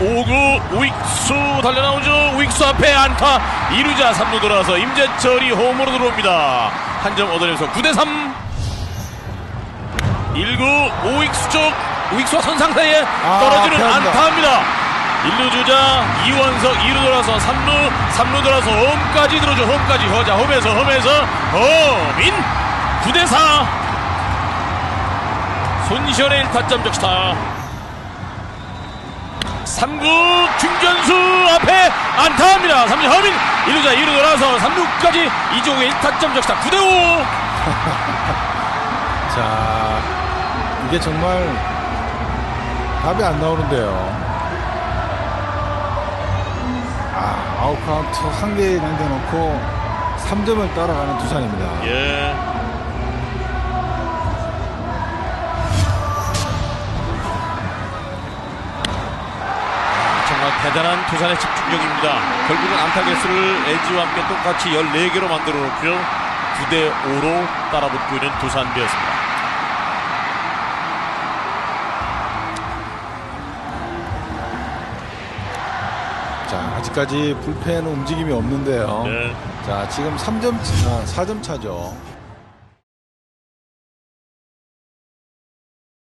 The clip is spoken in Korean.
5구 우익수 달려나오죠. 우익수 앞에 안타 2루자 3루 돌아서 임재철이 홈으로 들어옵니다. 한 점 얻어내면서 9대3 1구 우익수 쪽 우익수와 선상 사이에 아, 떨어지는 피합니다. 안타입니다. 1루 주자 이원석 2루 돌아서 3루 3루 돌아서 홈까지 들어줘 홈까지 허자 홈에서 홈에서 홈인 9대4 손시현의 1타점 적시타 3구 중견수 앞에 안타합니다 3루 허민 1루자 2루 돌아서 3루까지 이종의 1타점 적시타 9대5 자, 이게 정말 답이 안 나오는데요. 아, 아웃 카운트 상대에 남겨놓고 3점을 따라가는 두산입니다. 예. 대단한 두산의 집중력입니다. 결국은 안타 개수를 LG와 함께 똑같이 14개로 만들어 놓고요. 9대 5로 따라붙고 있는 두산이었습니다. 자, 아직까지 불펜 움직임이 없는데요. 네. 자, 지금 3점, 차, 4점 차죠.